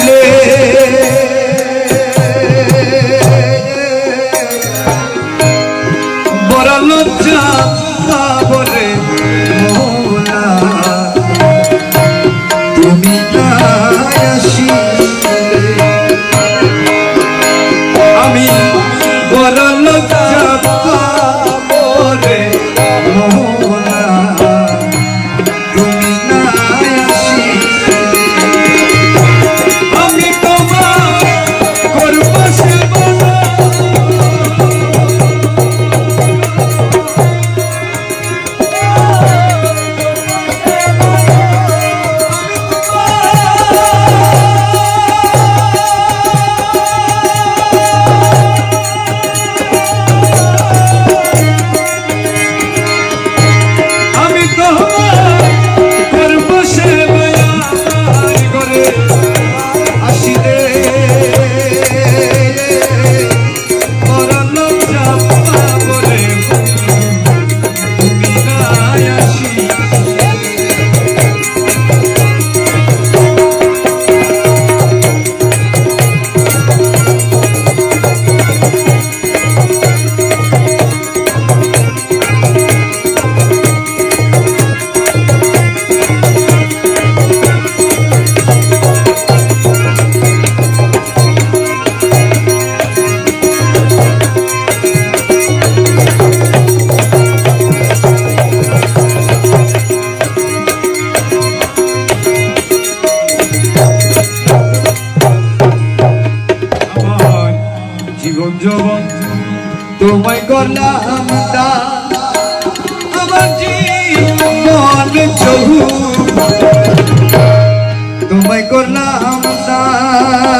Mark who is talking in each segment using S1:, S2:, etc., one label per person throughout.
S1: দিলে। বড় লজ্জা বলে তুমি আসি যৌবন তোমায় করলাম আমার জীবন চহু তোমায় করলাম দান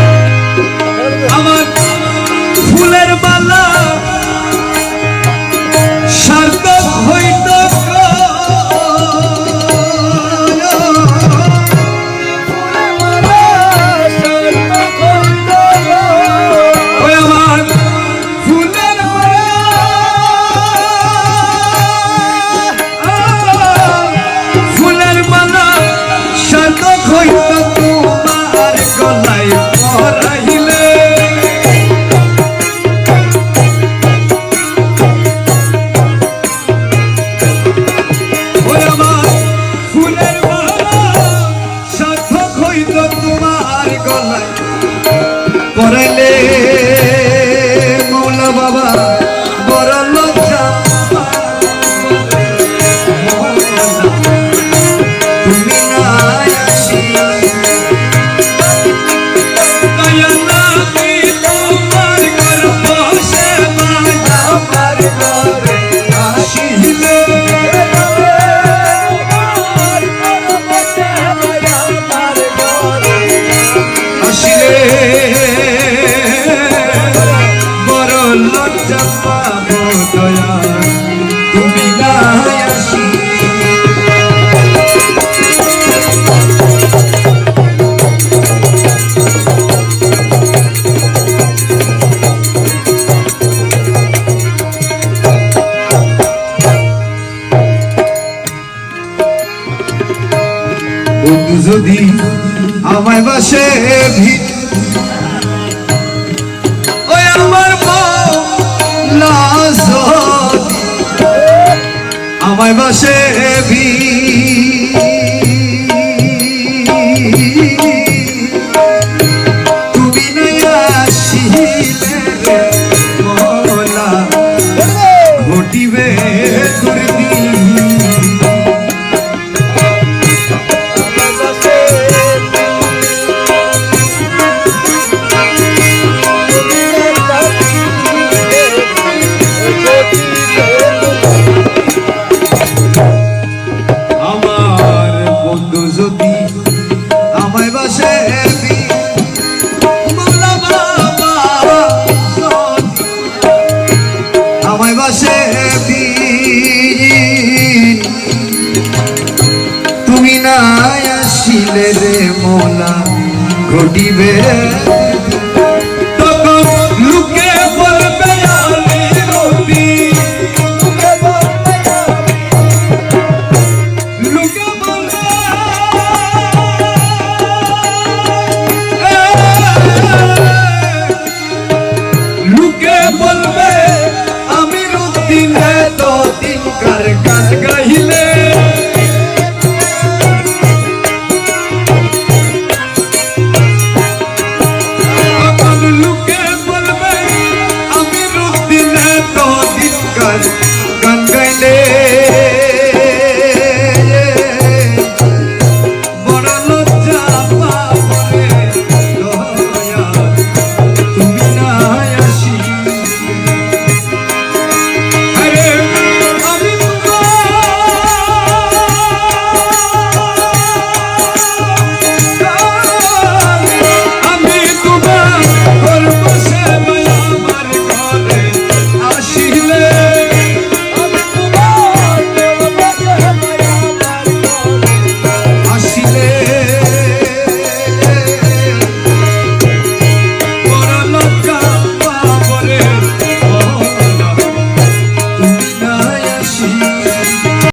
S1: পাবো দয়া তুমি গায় আসি যদি আমায় বাসে ভিত আমায় বসে বি সবাই বসে তুমি না আসিলে রে মোলা ঘটিবে